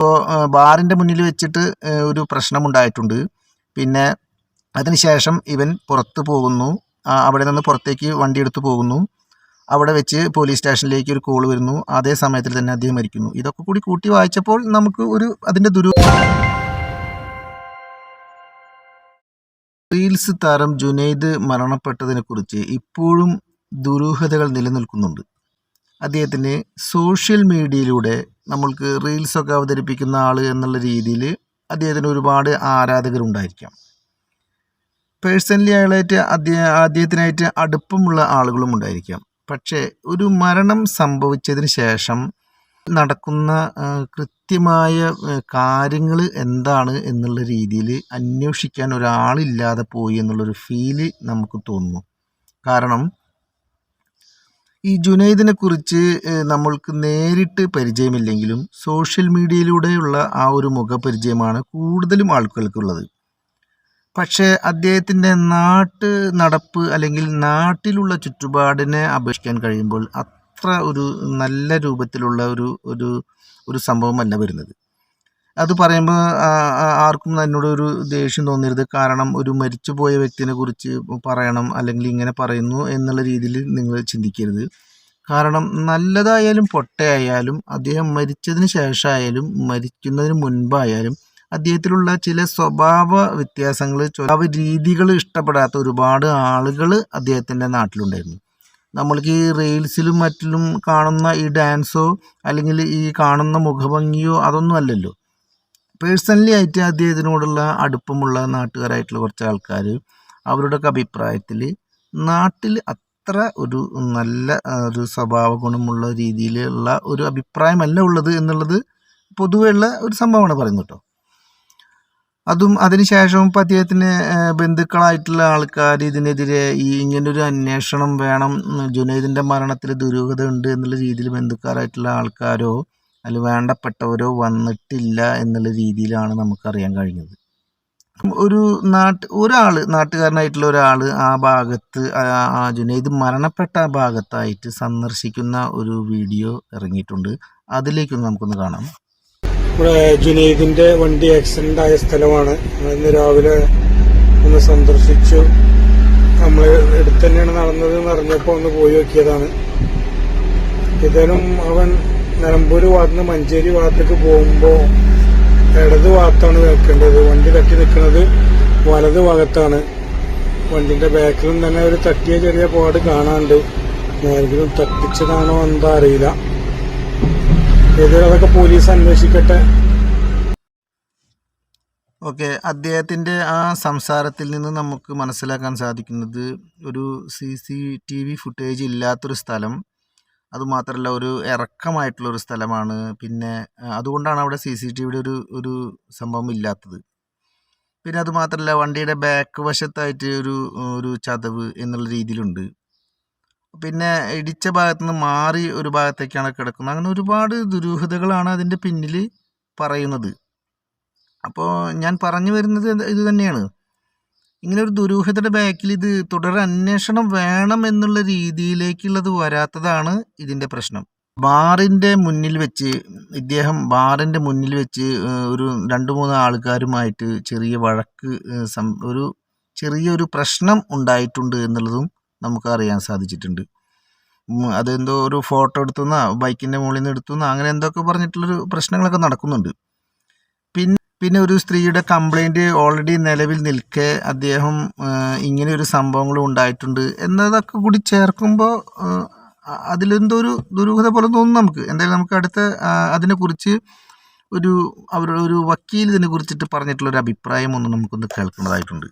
ഇപ്പോൾ ബാറിന്റെ മുന്നിൽ വെച്ചിട്ട് ഒരു പ്രശ്നമുണ്ടായിട്ടുണ്ട്. പിന്നെ അതിനുശേഷം ഇവൻ പുറത്ത് പോകുന്നു. അവിടെ നിന്ന് പുറത്തേക്ക് വണ്ടി എടുത്തു പോകുന്നു. അവിടെ വെച്ച് പോലീസ് സ്റ്റേഷനിലേക്ക് ഒരു കോൾ വരുന്നു. അതേ സമയത്തിൽ തന്നെ അദ്ദേഹം മരിക്കുന്നു. ഇതൊക്കെ കൂടി കൂട്ടി വായിച്ചപ്പോൾ നമുക്ക് ഒരു അതിന്റെ ദുരു റീൽസ് താരം ജുനൈദ് മരണപ്പെട്ടതിനെക്കുറിച്ച് ഇപ്പോഴും ദുരൂഹതകൾ നിലനിൽക്കുന്നുണ്ട്. അദ്ദേഹത്തിന് സോഷ്യൽ മീഡിയയിലൂടെ നമ്മൾക്ക് റീൽസൊക്കെ അവതരിപ്പിക്കുന്ന ആൾ എന്നുള്ള രീതിയിൽ അദ്ദേഹത്തിന് ഒരുപാട് ആരാധകരുണ്ടായിരിക്കാം. പേഴ്സണലി അയാളായിട്ട് അദ്ദേഹം അദ്ദേഹത്തിനായിട്ട് അടുപ്പമുള്ള ആളുകളും ഉണ്ടായിരിക്കാം. പക്ഷേ ഒരു മരണം സംഭവിച്ചതിന് ശേഷം നടക്കുന്ന കൃത്യമായ കാര്യങ്ങൾ എന്താണ് എന്നുള്ള രീതിയിൽ അന്വേഷിക്കാൻ ഒരാളില്ലാതെ പോയി എന്നുള്ളൊരു ഫീൽ നമുക്ക് തോന്നുന്നു. കാരണം ഈ ജുനൈദിനെ കുറിച്ച് നമ്മൾക്ക് നേരിട്ട് പരിചയമില്ലെങ്കിലും സോഷ്യൽ മീഡിയയിലൂടെയുള്ള ആ ഒരു മുഖപരിചയമാണ് കൂടുതലും ആൾക്കാർക്കുള്ളത്. പക്ഷേ അദ്ദേഹത്തിന്റെ നാട്ട് നടപ്പ് അല്ലെങ്കിൽ നാട്ടിലുള്ള ചുറ്റുപാടിനെ അപേക്ഷിക്കാൻ കഴിയുമ്പോൾ അത്ര ഒരു നല്ല രൂപത്തിലുള്ള ഒരു ഒരു ഒരു സംഭവമല്ല വരുന്നത്. അത് പറയുമ്പോൾ ആർക്കും എന്നോട് ഒരു ദേഷ്യം തോന്നരുത്. കാരണം ഒരു മരിച്ചുപോയ വ്യക്തിനെ കുറിച്ച് പറയണം അല്ലെങ്കിൽ ഇങ്ങനെ പറയുന്നു എന്നുള്ള രീതിയിൽ നിങ്ങൾ ചിന്തിക്കരുത്. കാരണം നല്ലതായാലും പൊട്ടയായാലും അദ്ദേഹം മരിച്ചതിന് ശേഷമായാലും മരിക്കുന്നതിന് മുൻപായാലും അദ്ദേഹത്തിലുള്ള ചില സ്വഭാവ വ്യത്യാസങ്ങൾ സ്വഭാവ രീതികൾ ഇഷ്ടപ്പെടാത്ത ഒരുപാട് ആളുകൾ അദ്ദേഹത്തിന്റെ നാട്ടിലുണ്ടായിരുന്നു. നമ്മൾക്ക് ഈ റീൽസിലും മറ്റിലും കാണുന്ന ഈ ഡാൻസോ അല്ലെങ്കിൽ ഈ കാണുന്ന മുഖഭംഗിയോ അതൊന്നും അല്ലല്ലോ. പേഴ്സണലി ആയിട്ട് അദ്ദേഹത്തിനോടുള്ള അടുപ്പമുള്ള നാട്ടുകാരായിട്ടുള്ള കുറച്ച് ആൾക്കാർ അവരുടെയൊക്കെ അഭിപ്രായത്തിൽ നാട്ടിൽ അത്ര ഒരു നല്ല ഒരു സ്വഭാവ ഗുണമുള്ള രീതിയിലുള്ള ഒരു അഭിപ്രായമല്ല ഉള്ളത് എന്നുള്ളത് പൊതുവെയുള്ള ഒരു സംഭവമാണ് പറയുന്നത് കേട്ടോ. അതും അതിനുശേഷവും ഇപ്പം അദ്ദേഹത്തിന് ബന്ധുക്കളായിട്ടുള്ള ആൾക്കാർ ഇതിനെതിരെ ഈ ഇങ്ങനൊരു അന്വേഷണം വേണം. ജുനൈദിന്റെ മരണത്തിൽ ദുരൂഹത ഉണ്ട് എന്നുള്ള രീതിയിൽ ബന്ധുക്കാരായിട്ടുള്ള ആൾക്കാരോ അതിൽ വേണ്ടപ്പെട്ടവരോ വന്നിട്ടില്ല എന്നുള്ള രീതിയിലാണ് നമുക്കറിയാൻ കഴിഞ്ഞത്. ഒരു നാട്ട് ഒരാൾ നാട്ടുകാരനായിട്ടുള്ള ഒരാൾ ആ ഭാഗത്ത് ആ- ജുനൈദ് മരണപ്പെട്ട ആ ഭാഗത്തായിട്ട് സന്ദർശിക്കുന്ന ഒരു വീഡിയോ ഇറങ്ങിയിട്ടുണ്ട്. അതിലേക്കൊന്ന് നമുക്കൊന്ന് കാണാം. ഇവിടെ ജുനൈദിന്റെ വണ്ടി ആക്സിഡന്റ് ആയ സ്ഥലമാണ്. ഇന്ന് രാവിലെ ഒന്ന് സന്ദർശിച്ചു. നമ്മൾ എടുത്തന്നെയാണ് നടന്നത് എന്ന് അറിഞ്ഞപ്പോൾ ഒന്ന് പോയി നോക്കിയതാണ്. ഏതായാലും അവൻ നിലമ്പൂർ ഭാഗത്തുനിന്ന് മഞ്ചേരി ഭാഗത്തേക്ക് പോകുമ്പോൾ ഇടത് ഭാഗത്താണ് നിൽക്കേണ്ടത്. വണ്ടി തട്ടി നിൽക്കുന്നത് വലത് ഭാഗത്താണ്. വണ്ടിന്റെ ബാക്കിലും തന്നെ ഒരു തട്ടിയ ചെറിയ പാട് കാണാണ്ട് ആരെങ്കിലും തട്ടിച്ചതാണോ എന്താ അറിയില്ല. ഏതൊക്കെ പോലീസ് അന്വേഷിക്കട്ടെ? ഓക്കെ അദ്ദേഹത്തിന്റെ ആ സംസാരത്തിൽ നിന്ന് നമുക്ക് മനസ്സിലാക്കാൻ സാധിക്കുന്നത് ഒരു C C T V footage ഇല്ലാത്തൊരു സ്ഥലം അതുമാത്രമല്ല ഒരു ഇറക്കമായിട്ടുള്ള ഒരു സ്ഥലമാണ്. പിന്നെ അതുകൊണ്ടാണ് അവിടെ സി സി ടി വിയുടെ ഒരു ഒരു സംഭവം ഇല്ലാത്തത്. പിന്നെ അതുമാത്രമല്ല വണ്ടിയുടെ ബാക്ക് വശത്തായിട്ട് ഒരു ഒരു ചതവ് എന്നുള്ള രീതിയിലുണ്ട്. പിന്നെ ഇടിച്ച ഭാഗത്തു നിന്ന് മാറി ഒരു ഭാഗത്തേക്കാണ് കിടക്കുന്നത്. അങ്ങനെ ഒരുപാട് ദുരൂഹതകളാണ് അതിന്റെ പിന്നിൽ പറയുന്നത്. അപ്പോൾ ഞാൻ പറഞ്ഞു വരുന്നത് ഇത് തന്നെയാണ്. ഇങ്ങനെ ഒരു ദുരൂഹതയുടെ ബാക്കിൽ ഇത് തുടർ അന്വേഷണം വേണം എന്നുള്ള രീതിയിലേക്കുള്ളത് വരാത്തതാണ് ഇതിന്റെ പ്രശ്നം. ബാറിന്റെ മുന്നിൽ വെച്ച് ഇദ്ദേഹം ബാറിന്റെ മുന്നിൽ വെച്ച് ഒരു രണ്ട് മൂന്ന് ആൾക്കാരുമായിട്ട് ചെറിയ വഴക്ക് ഒരു ചെറിയൊരു പ്രശ്നം ഉണ്ടായിട്ടുണ്ട് എന്നുള്ളതും നമുക്ക് അറിയാൻ സാധിച്ചിട്ടുണ്ട്. അതെന്തോ ഒരു ഫോട്ടോ എടുത്തുന്ന ബൈക്കിന്റെ മുകളിൽ നിന്ന് എടുത്തുന്ന അങ്ങനെ എന്തൊക്കെ പറഞ്ഞിട്ടുള്ളൊരു പ്രശ്നങ്ങളൊക്കെ നടക്കുന്നുണ്ട്. പിന്നെ പിന്നെ ഒരു സ്ത്രീയുടെ കംപ്ലൈന്റ് ഓൾറെഡി നിലവിൽ നിൽക്കെ അദ്ദേഹം ഇങ്ങനെ ഒരു സംഭവങ്ങളും ഉണ്ടായിട്ടുണ്ട് എന്നതൊക്കെ കൂടി ചേർക്കുമ്പോൾ അതിലെന്തോ ഒരു ദുരൂഹത പോലെ തോന്നും നമുക്ക്. എന്തായാലും നമുക്ക് അടുത്ത അതിനെക്കുറിച്ച് ഒരു അവരുടെ ഒരു വക്കീൽ ഇതിനെ കുറിച്ചിട്ട് പറഞ്ഞിട്ടുള്ള ഒരു അഭിപ്രായം ഒന്ന് നമുക്കൊന്ന് കേൾക്കേണ്ടതായിട്ടുണ്ട്.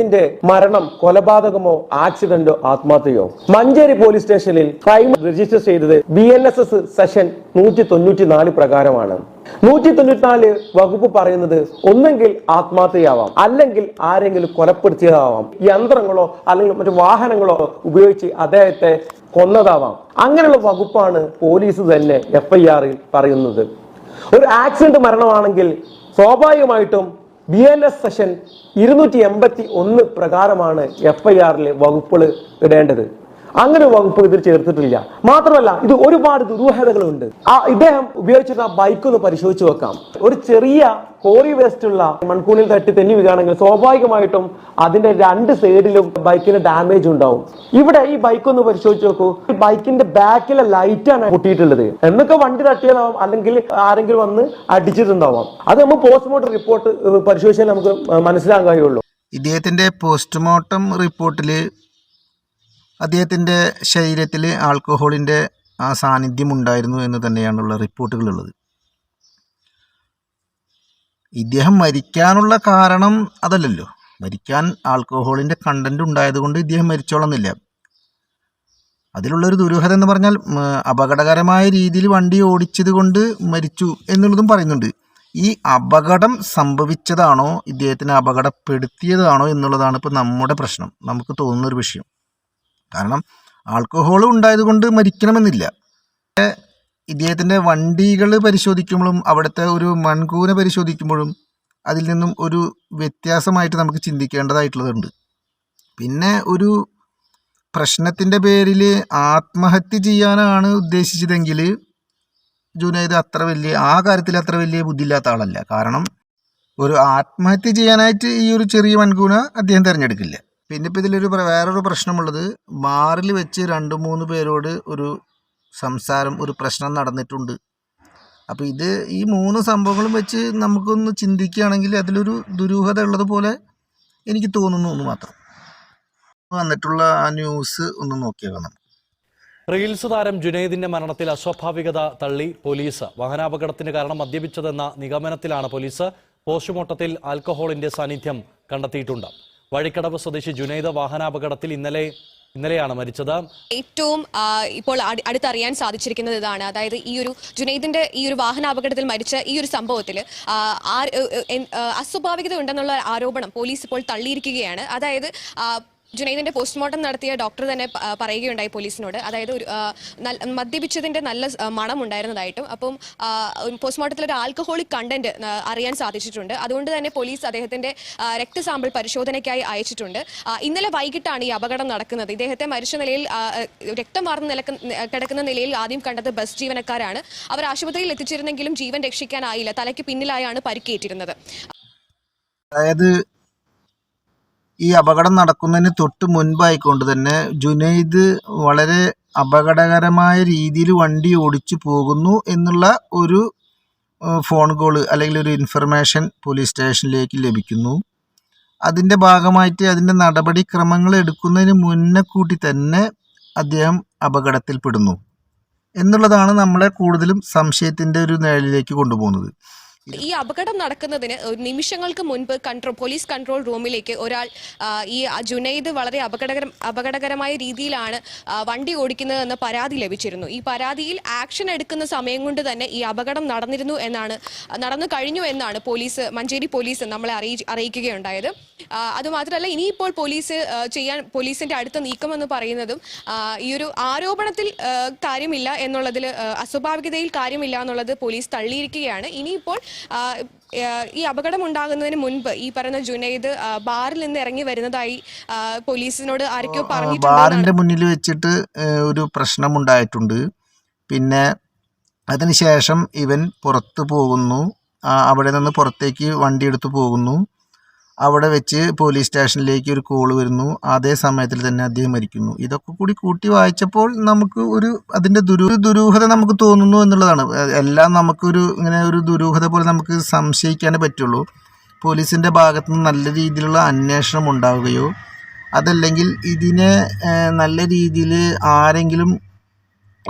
ഇതിന്റെ മരണം കൊലപാതകമോ ആക്സിഡന്റോ ആത്മഹത്യയോ? മഞ്ചേരി പോലീസ് സ്റ്റേഷനിൽ ക്രൈം രജിസ്റ്റർ ചെയ്തത് B N S S section നൂറ്റി തൊണ്ണൂറ്റി നാല് പ്രകാരമാണ്. നൂറ്റി തൊണ്ണൂറ്റിനാല് വകുപ്പ് പറയുന്നത് ഒന്നെങ്കിൽ ആത്മഹത്യയാവാം അല്ലെങ്കിൽ ആരെങ്കിലും കൊലപ്പെടുത്തിയതാവാം. യന്ത്രങ്ങളോ അല്ലെങ്കിൽ മറ്റു വാഹനങ്ങളോ ഉപയോഗിച്ച് അദ്ദേഹത്തെ കൊന്നതാവാം. അങ്ങനെയുള്ള വകുപ്പാണ് പോലീസ് തന്നെ എഫ് ഐ ആറിൽ പറയുന്നത്. ഒരു ആക്സിഡന്റ് മരണമാണെങ്കിൽ സ്വാഭാവികമായിട്ടും ബി എൻ എസ് സെഷൻ ഇരുന്നൂറ്റി എൺപത്തി ഒന്ന് പ്രകാരമാണ് എഫ് ഐ ആറിലെ വകുപ്പുകൾ ഇടേണ്ടത്. അങ്ങനെ വകുപ്പ് ഇതിൽ ചേർത്തിട്ടില്ല. മാത്രമല്ല ഇത് ഒരുപാട് ദുരൂഹതകളുണ്ട്. ആ ഇദ്ദേഹം ഉപയോഗിച്ചിരുന്ന ബൈക്ക് ഒന്ന് പരിശോധിച്ച് വെക്കാം ഒരു ചെറിയ കോറി വേസ്റ്റ് ഉള്ള മൺകൂണിൽ തട്ടി തെന്നി വീഴുകയാണെങ്കിൽ സ്വാഭാവികമായിട്ടും അതിന്റെ രണ്ട് സൈഡിലും ബൈക്കിന് ഡാമേജ് ഉണ്ടാവും. ഇവിടെ ഈ ബൈക്ക് ഒന്ന് പരിശോധിച്ച് നോക്കൂ. ബൈക്കിന്റെ ബാക്കിലെ ലൈറ്റ് ആണ് പൊട്ടിയിട്ടുള്ളത്. എന്നൊക്കെ വണ്ടി തട്ടിയതാവാം അല്ലെങ്കിൽ ആരെങ്കിലും വന്ന് അടിച്ചിട്ടുണ്ടാവാം. അത് നമ്മൾ പോസ്റ്റ്മോർട്ടം റിപ്പോർട്ട് പരിശോധിച്ചാൽ നമുക്ക് മനസ്സിലാക്കാൻ കഴിയുള്ളൂ. ഇദ്ദേഹത്തിന്റെ പോസ്റ്റ്മോർട്ടം റിപ്പോർട്ടിൽ അദ്ദേഹത്തിന്റെ ശരീരത്തിൽ ആൽക്കഹോളിന്റെ ആ സാന്നിധ്യം ഉണ്ടായിരുന്നു എന്ന് തന്നെയാണുള്ള റിപ്പോർട്ടുകളുള്ളത്. ഇദ്ദേഹം മരിക്കാനുള്ള കാരണം അതല്ലല്ലോ. മരിക്കാൻ ആൽക്കഹോളിന്റെ കണ്ടന്റ് ഉണ്ടായതുകൊണ്ട് ഇദ്ദേഹം മരിച്ചോളന്നില്ല. അതിലുള്ളൊരു ദുരൂഹത എന്ന് പറഞ്ഞാൽ അപകടകരമായ രീതിയിൽ വണ്ടി ഓടിച്ചത് കൊണ്ട് മരിച്ചു എന്നുള്ളതും പറയുന്നുണ്ട്. ഈ അപകടം സംഭവിച്ചതാണോ? ഇദ്ദേഹത്തിനെ അപകടപ്പെടുത്തിയതാണോ എന്നുള്ളതാണ് ഇപ്പോൾ നമ്മുടെ പ്രശ്നം. നമുക്ക് തോന്നുന്ന ഒരു വിഷയം. കാരണം ആൽക്കഹോൾ ഉണ്ടായതുകൊണ്ട് മരിക്കണമെന്നില്ല. ഇദ്ദേഹത്തിന്റെ വണ്ടികൾ പരിശോധിക്കുമ്പോഴും അവിടുത്തെ ഒരു മൺകൂന പരിശോധിക്കുമ്പോഴും അതിൽ നിന്നും ഒരു വ്യത്യാസമായിട്ട് നമുക്ക് ചിന്തിക്കേണ്ടതായിട്ടുള്ളതുണ്ട്. പിന്നെ ഒരു പ്രശ്നത്തിന്റെ പേരിൽ ആത്മഹത്യ ചെയ്യാനാണ് ഉദ്ദേശിച്ചതെങ്കിൽ ജുനൈദ് അത്ര വലിയ ആ കാര്യത്തിൽ അത്ര വലിയ ബുദ്ധിയില്ലാത്ത ആളല്ല. കാരണം ഒരു ആത്മഹത്യ ചെയ്യാനായിട്ട് ഈ ഒരു ചെറിയ മൺകൂന അദ്ദേഹം തിരഞ്ഞെടുക്കില്ല. പിന്നെ ഇപ്പോൾ ഇതിലൊരു വേറൊരു പ്രശ്നമുള്ളത് ബാറിൽ വെച്ച് രണ്ട് മൂന്ന് പേരോട് ഒരു സംസാരം ഒരു പ്രശ്നം നടന്നിട്ടുണ്ട്. അപ്പോൾ ഇത് ഈ മൂന്ന് സംഭവങ്ങളും വെച്ച് നമുക്കൊന്ന് ചിന്തിക്കുകയാണെങ്കിൽ അതിലൊരു ദുരൂഹത ഉള്ളതുപോലെ എനിക്ക് തോന്നുന്നു എന്ന് മാത്രം. വന്നിട്ടുള്ള ആ ന്യൂസ് ഒന്ന് നോക്കിയേക്കാം നമുക്ക് റീൽസ് താരം ജുനൈദിന്റെ മരണത്തിൽ അസ്വാഭാവികത തള്ളി പോലീസ്. വാഹനാപകടത്തിന് കാരണം മദ്യപിച്ചതെന്ന നിഗമനത്തിലാണ് പോലീസ്. പോസ്റ്റ്മോർട്ടത്തിൽ ആൽക്കഹോളിന്റെ സാന്നിധ്യം കണ്ടെത്തിയിട്ടുണ്ട്. വഴിക്കടവ് സ്വദേശി ജുനൈദ വാഹനാപകടത്തിൽ ഇന്നലെ ഇന്നലെയാണ് മരിച്ചത്. ഏറ്റവും ഇപ്പോൾ അടി- അടുത്തറിയാൻ സാധിച്ചിരിക്കുന്നത് ഇതാണ്. അതായത് ഈ ഒരു ജുനൈദിന്റെ ഈ ഒരു വാഹനാപകടത്തിൽ മരിച്ച ഈ ഒരു സംഭവത്തിൽ അസ്വാഭാവികത ഉണ്ടെന്നുള്ള ആരോപണം പോലീസ് ഇപ്പോൾ തള്ളിയിരിക്കുകയാണ്. അതായത് ജുനൈദിന്റെ പോസ്റ്റ്മോർട്ടം നടത്തിയ ഡോക്ടർ തന്നെ പറയുകയുണ്ടായി പോലീസിനോട്. അതായത് ഒരു മദ്യപിച്ചതിന്റെ നല്ല മണം ഉണ്ടായിരുന്നതായിട്ടും അപ്പം പോസ്റ്റ്മോർട്ടത്തിൽ ഒരു ആൽക്കഹോളിക് കണ്ടന്റ് അറിയാൻ സാധിച്ചിട്ടുണ്ട്. അതുകൊണ്ട് തന്നെ പോലീസ് അദ്ദേഹത്തിന്റെ രക്തസാമ്പിൾ പരിശോധനയ്ക്കായി അയച്ചിട്ടുണ്ട്. ഇന്നലെ വൈകിട്ടാണ് ഈ അപകടം നടക്കുന്നത്. ഇദ്ദേഹത്തെ മരിച്ച നിലയിൽ രക്തം വാർന്ന് നിലയ്ക്ക് കിടക്കുന്ന നിലയിൽ ആദ്യം കണ്ടത് ബസ് ജീവനക്കാരാണ്. അവർ ആശുപത്രിയിൽ എത്തിച്ചിരുന്നെങ്കിലും ജീവൻ രക്ഷിക്കാനായില്ല. തലയ്ക്ക് പിന്നിലായാണ് പരിക്കേറ്റിരുന്നത്. അതായത് ഈ അപകടം നടക്കുന്നതിന് തൊട്ട് മുൻപായിക്കൊണ്ട് തന്നെ ജുനൈദ് വളരെ അപകടകരമായ രീതിയിൽ വണ്ടി ഓടിച്ചു പോകുന്നു എന്നുള്ള ഒരു ഫോൺ കോൾ അല്ലെങ്കിൽ ഒരു ഇൻഫർമേഷൻ പോലീസ് സ്റ്റേഷനിലേക്ക് ലഭിക്കുന്നു. അതിന്റെ ഭാഗമായിട്ട് അതിന്റെ നടപടിക്രമങ്ങൾ എടുക്കുന്നതിന് മുന്നേ കൂട്ടി തന്നെ അദ്ദേഹം അപകടത്തിൽപ്പെടുന്നു. എന്നുള്ളതാണ് നമ്മളെ കൂടുതലും സംശയത്തിന്റെ ഒരു നിഴലിലേക്ക് കൊണ്ടുപോകുന്നത്. ഈ അപകടം നടക്കുന്നതിന് നിമിഷങ്ങൾക്ക് മുൻപ് കൺട്രോൾ പോലീസ് കൺട്രോൾ റൂമിലേക്ക് ഒരാൾ ഈ ജുനൈദ് വളരെ അപകടകരം അപകടകരമായ രീതിയിലാണ് വണ്ടി ഓടിക്കുന്നതെന്ന് പരാതി ലഭിച്ചിരുന്നു. ഈ പരാതിയിൽ ആക്ഷൻ എടുക്കുന്ന സമയം കൊണ്ട് തന്നെ ഈ അപകടം നടന്നിരുന്നു എന്നാണ് നടന്നു കഴിഞ്ഞു എന്നാണ് പോലീസ് മഞ്ചേരി പോലീസ് നമ്മളെ അറിയി അറിയിക്കുകയുണ്ടായത്. അതുമാത്രമല്ല ഇനിയിപ്പോൾ പോലീസ് ചെയ്യാൻ പോലീസിന്റെ അടുത്ത നീക്കം എന്ന് പറയുന്നതും ഈ ഒരു ആരോപണത്തിൽ കാര്യമില്ല എന്നുള്ളതിൽ അസ്വാഭാവികതയിൽ കാര്യമില്ല എന്നുള്ളത് പോലീസ് തള്ളിയിരിക്കുകയാണ്. ഇനിയിപ്പോൾ ഈ അപകടം ഉണ്ടാകുന്നതിന് മുൻപ് ഈ പറയുന്ന ജുനൈദ് ബാറിൽ നിന്ന് ഇറങ്ങി വരുന്നതായി പോലീസിനോട് ആരൊക്കെയോ പറഞ്ഞു ബാറിന്റെ മുന്നിൽ വെച്ചിട്ട് ഒരു പ്രശ്നം ഉണ്ടായിട്ടുണ്ട്. പിന്നെ അതിനുശേഷം ഇവൻ പുറത്ത് പോകുന്നു. അവിടെ നിന്ന് പുറത്തേക്ക് വണ്ടി എടുത്തു പോകുന്നു. അവിടെ വെച്ച് പോലീസ് സ്റ്റേഷനിലേക്ക് ഒരു കോൾ വരുന്നു. അതേ സമയത്തിൽ തന്നെ അദ്ദേഹം മരിക്കുന്നു. ഇതൊക്കെ കൂടി കൂട്ടി വായിച്ചപ്പോൾ നമുക്ക് ഒരു അതിന്റെ ദുരൂ ദുരൂഹത നമുക്ക് തോന്നുന്നു എന്നുള്ളതാണ്. എല്ലാം നമുക്കൊരു ഇങ്ങനെ ഒരു ദുരൂഹത പോലെ നമുക്ക് സംശയിക്കാനേ പറ്റുള്ളൂ. പോലീസിന്റെ ഭാഗത്തു നിന്ന് നല്ല രീതിയിലുള്ള അന്വേഷണം ഉണ്ടാവുകയോ അതല്ലെങ്കിൽ ഇതിനെ നല്ല രീതിയിൽ ആരെങ്കിലും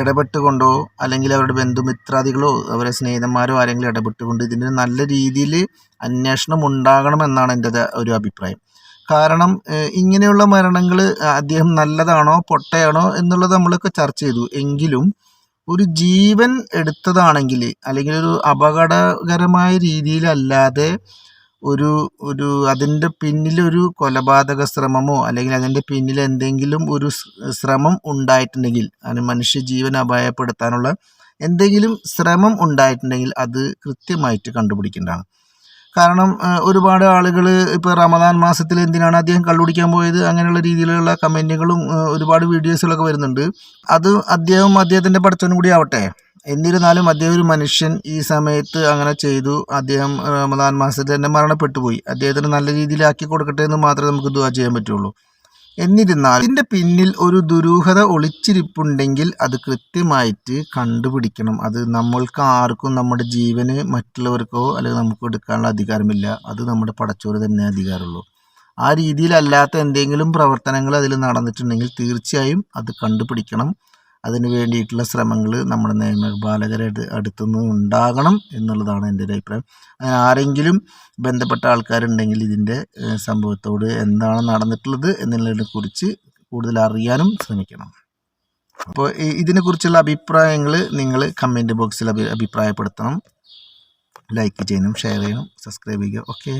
ഇടപെട്ടുകൊണ്ടോ അല്ലെങ്കിൽ അവരുടെ ബന്ധുമിത്രാദികളോ അവരുടെ സ്നേഹിതന്മാരോ ആരെങ്കിലും ഇടപെട്ടുകൊണ്ട് ഇതിന് നല്ല രീതിയിൽ അന്വേഷണം ഉണ്ടാകണമെന്നാണ് എന്റെ ഒരു അഭിപ്രായം. കാരണം ഇങ്ങനെയുള്ള മരണങ്ങൾ അദ്ദേഹം നല്ലതാണോ പൊട്ടയാണോ എന്നുള്ളത് നമ്മളൊക്കെ ചർച്ച ചെയ്തു. എങ്കിലും ഒരു ജീവൻ എടുത്തതാണെങ്കിൽ അല്ലെങ്കിൽ ഒരു അപകടകരമായ രീതിയിലല്ലാതെ ഒരു ഒരു അതിന്റെ പിന്നിലൊരു കൊലപാതക ശ്രമമോ അല്ലെങ്കിൽ അതിന്റെ പിന്നിൽ എന്തെങ്കിലും ഒരു ശ്രമം ഉണ്ടായിട്ടുണ്ടെങ്കിൽ അതിന് മനുഷ്യ ജീവൻ അപായപ്പെടുത്താനുള്ള എന്തെങ്കിലും ശ്രമം ഉണ്ടായിട്ടുണ്ടെങ്കിൽ അത് കൃത്യമായിട്ട് കണ്ടുപിടിക്കേണ്ടതാണ്. കാരണം ഒരുപാട് ആളുകൾ ഇപ്പോൾ റമദാൻ മാസത്തിൽ എന്തിനാണ് അദ്ദേഹം കള്ളുടിക്കാൻ പോയത്? അങ്ങനെയുള്ള രീതിയിലുള്ള കമന്റുകളും ഒരുപാട് വീഡിയോസുകളൊക്കെ വരുന്നുണ്ട്. അത് അദ്ദേഹം അദ്ദേഹത്തിന്റെ പഠിച്ചവനും കൂടി ആവട്ടെ. എന്നിരുന്നാലും അദ്ദേഹം ഒരു മനുഷ്യൻ ഈ സമയത്ത് അങ്ങനെ ചെയ്തു. അദ്ദേഹം റമദാൻ മാസത്തിൽ തന്നെ മരണപ്പെട്ടു പോയി അദ്ദേഹത്തിന് നല്ല രീതിയിലാക്കി കൊടുക്കട്ടെ എന്ന് മാത്രമേ നമുക്ക് ദുവാ ചെയ്യാൻ പറ്റുള്ളൂ. എന്നിരുന്നാൽ ഇതിന്റെ പിന്നിൽ ഒരു ദുരൂഹത ഒളിച്ചിരിപ്പുണ്ടെങ്കിൽ അത് കൃത്യമായിട്ട് കണ്ടുപിടിക്കണം. അത് നമ്മൾക്ക് ആർക്കും നമ്മുടെ ജീവന് മറ്റുള്ളവർക്കോ അല്ലെങ്കിൽ നമുക്ക് എടുക്കാനുള്ള അധികാരമില്ല. അത് നമ്മുടെ പടച്ചോറ് തന്നെ അധികാരമുള്ളൂ. ആ രീതിയിലല്ലാത്ത എന്തെങ്കിലും പ്രവർത്തനങ്ങൾ അതിൽ നടന്നിട്ടുണ്ടെങ്കിൽ തീർച്ചയായും അത് കണ്ടുപിടിക്കണം. അതിന് വേണ്ടിയിട്ടുള്ള ശ്രമങ്ങൾ നമ്മുടെ നിയമപാലകരെ അടുത്തുനിന്ന് ഉണ്ടാകണം എന്നുള്ളതാണ് എന്റെ ഒരു അഭിപ്രായം. ആരെങ്കിലും ബന്ധപ്പെട്ട ആൾക്കാരുണ്ടെങ്കിൽ ഇതിന്റെ സംഭവത്തോട് എന്താണ് നടന്നിട്ടുള്ളത് എന്നുള്ളതിനെ കുറിച്ച് കൂടുതൽ അറിയാനും ശ്രമിക്കണം. അപ്പോൾ ഇതിനെക്കുറിച്ചുള്ള അഭിപ്രായങ്ങൾ നിങ്ങൾ കമന്റ് ബോക്സിൽ അഭി അഭിപ്രായപ്പെടുത്തണം. ലൈക്ക് ചെയ്യണം ഷെയർ ചെയ്യണം സബ്സ്ക്രൈബ് ചെയ്യുക. ഓക്കെ.